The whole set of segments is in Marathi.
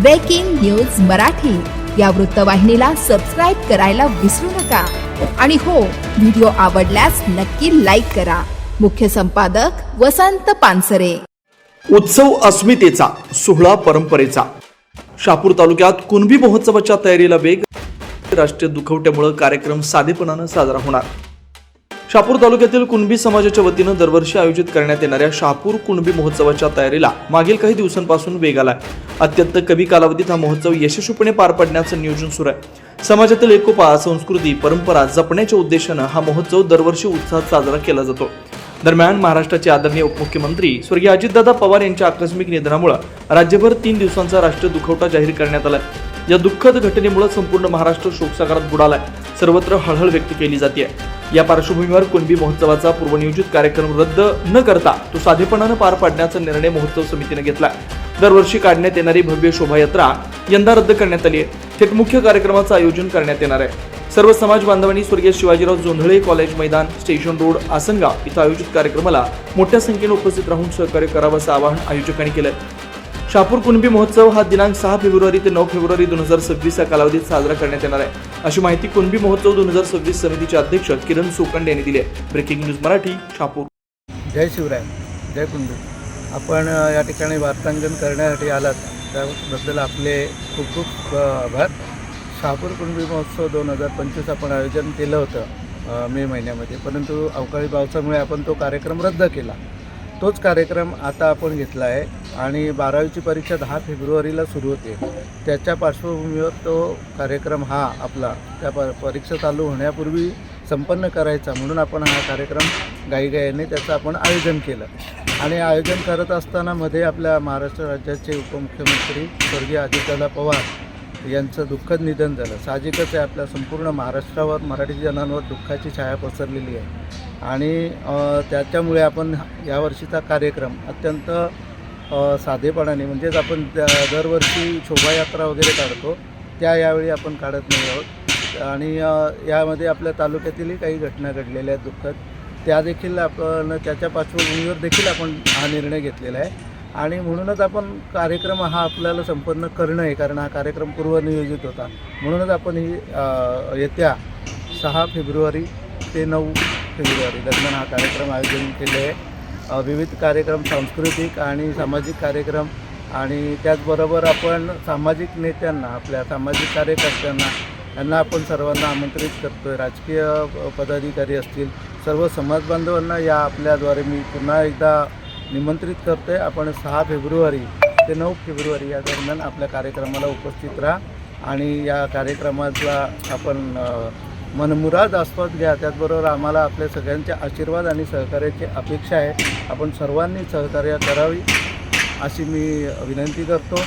ब्रेकिंग न्यूज मराठी या वृत्तवाहिनीला सबस्क्राईब करायला विसरू नका. आणि हो व्हिडिओ आवडल्यास नक्की लाईक करा. मुख्य संपादक वसंत पानसरे. उत्सव अस्मितेचा सोहळा परंपरेचा. शापूर तालुक्यात कुणबी महोत्सवाच्या तयारीला वेग राष्ट्रीय दुखवट्यामुळे कार्यक्रम साधेपणानं साजरा होणार. शहापूर तालुक्यातील कुणबी समाजाच्या वतीनं दरवर्षी आयोजित करण्यात येणाऱ्या शहापूर कुणबी महोत्सवाच्या तयारीला मागील काही दिवसांपासून वेग आलाय. अत्यंत कमी कालावधीत हा महोत्सव यशस्वीपणे पार पाडण्याचं नियोजन सुरू आहे. समाजातील एकोपा संस्कृती परंपरा जपण्याच्या उद्देशानं हा महोत्सव दरवर्षी उत्साहात साजरा केला जातो. दरम्यान महाराष्ट्राचे आदरणीय उपमुख्यमंत्री स्वर्गीय अजितदादा पवार यांच्या आकस्मिक निधनामुळे राज्यभर तीन दिवसांचा राष्ट्रीय दुखवटा जाहीर करण्यात आला या दुःखद घटनेमुळे संपूर्ण महाराष्ट्र शोकसागरात बुडालाय. सर्वत्र हळहळ व्यक्त केली जाते या पार्श्वभूमीवर कुणबी महोत्सवाचा पूर्वनियोजित कार्यक्रम रद्द न करता तो साधेपणानं पार पाडण्याचा निर्णय महोत्सव समितीने घेतला. दरवर्षी काढण्यात येणारी भव्य शोभायात्रा यंदा रद्द करण्यात आली आहे. थेट मुख्य कार्यक्रमाचं आयोजन करण्यात येणार आहे. सर्व समाज बांधवांनी स्वर्गीय शिवाजीराव जोंधळे कॉलेज मैदान स्टेशन रोड आसनगाव इथं आयोजित कार्यक्रमाला मोठ्या संख्येने उपस्थित राहून सहकार्य करावं असं आवाहन आयोजकांनी केलंय. शापूर कुणबी महोत्सव हा दिनांक सहा फेब्रुवारी ते नऊ फेब्रुवारी दोन हजार सव्वीस या कालावधीत साजरा करण्यात येणार आहे. अशी माहिती कुणबी महोत्सव दोन हजार सव्वीस समितीचे अध्यक्ष किरण सोकंडे यांनी दिली आहे. ब्रेकिंग न्यूज मराठी शापूर जय शिवराय. जय कुणबी. आपण या ठिकाणी वार्तांकन करण्यासाठी आलात. त्याबद्दल आपले खूप खूप आभार. शहापूर कुणबी महोत्सव दोन हजार पंचवीस आपण आयोजन केलं होतं मे महिन्यामध्ये. परंतु अवकाळी पावसामुळे आपण तो कार्यक्रम रद्द केला. तोच कार्यक्रम आता आपण घेतला आहे. आणि बारावीची परीक्षा दहा फेब्रुवारीला सुरू होते. त्याच्या पार्श्वभूमीवर तो कार्यक्रम हा आपला त्या प परीक्षा चालू होण्यापूर्वी संपन्न करायचा. म्हणून आपण हा कार्यक्रम गाईगाईने त्याचं आपण आयोजन केलं. आणि आयोजन करत असताना मध्ये आपल्या महाराष्ट्र राज्याचे उपमुख्यमंत्री स्वर्गीय अजितदादा पवार यांचं दुःखद निधन झालं. साहजिकच आहे आपल्या संपूर्ण महाराष्ट्रावर मराठी जनांवर दुःखाची छाया पसरलेली आहे. आणि त्याच्यामुळे आपण यावर्षीचा कार्यक्रम अत्यंत साधेपणाने म्हणजेच आपण त्या- दरवर्षी शोभायात्रा वगैरे काढतो त्या यावेळी आपण काढत नाही आहोत. आणि यामध्ये आपल्या तालुक्यातीलही काही घटना घडलेल्या आहेत दुःखद. त्या देखील आपण त्याच्या पार्श्वभूमीवर देखील आपण हा निर्णय घेतलेला आहे. आणि म्हणूनच आपण कार्यक्रम हा आपल्याला संपन्न करणं आहे कारण हा कार्यक्रम पूर्वनियोजित होता. म्हणूनच आपण ही येत्या सहा फेब्रुवारी ते नऊ फेब्रुवारी दरम्यान हा कार्यक्रम आयोजन केले आहे. विविध कार्यक्रम सांस्कृतिक आणि सामाजिक कार्यक्रम आणि त्याचबरोबर आपण सामाजिक नेत्यांना आपल्या सामाजिक कार्यकर्त्यांना यांना आपण सर्वांना आमंत्रित करतो आहे राजकीय पदाधिकारी असतील सर्व समाज बांधवांना या आपल्याद्वारे मी पुन्हा एकदा निमंत्रित करतो आहे आपण सहा फेब्रुवारी ते नऊ फेब्रुवारी या दरम्यान आपल्या कार्यक्रमाला उपस्थित राहा आणि या कार्यक्रमाचा आपण मनमुराद आस्वाद घ्या. त्याचबरोबर आम्हाला आपल्या सगळ्यांचे आशीर्वाद आणि सहकार्याची अपेक्षा आहे. आपण सर्वांनी सहकार्य करावी अशी मी विनंती करतो.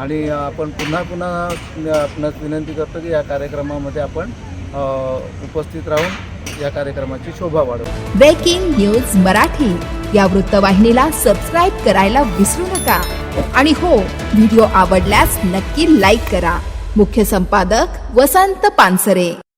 आणि आपण पुन्हा पुन्हा आपणास विनंती करतो की या कार्यक्रमामध्ये आपण उपस्थित राहून या कार्यक्रमाची शोभा वाढवू. Breaking news Marathi. या वृत्तवाहिनीला सबस्क्राईब करायला विसरू नका. आणि हो व्हिडिओ आवडल्यास नक्की लाईक करा. मुख्य संपादक वसंत पानसरे.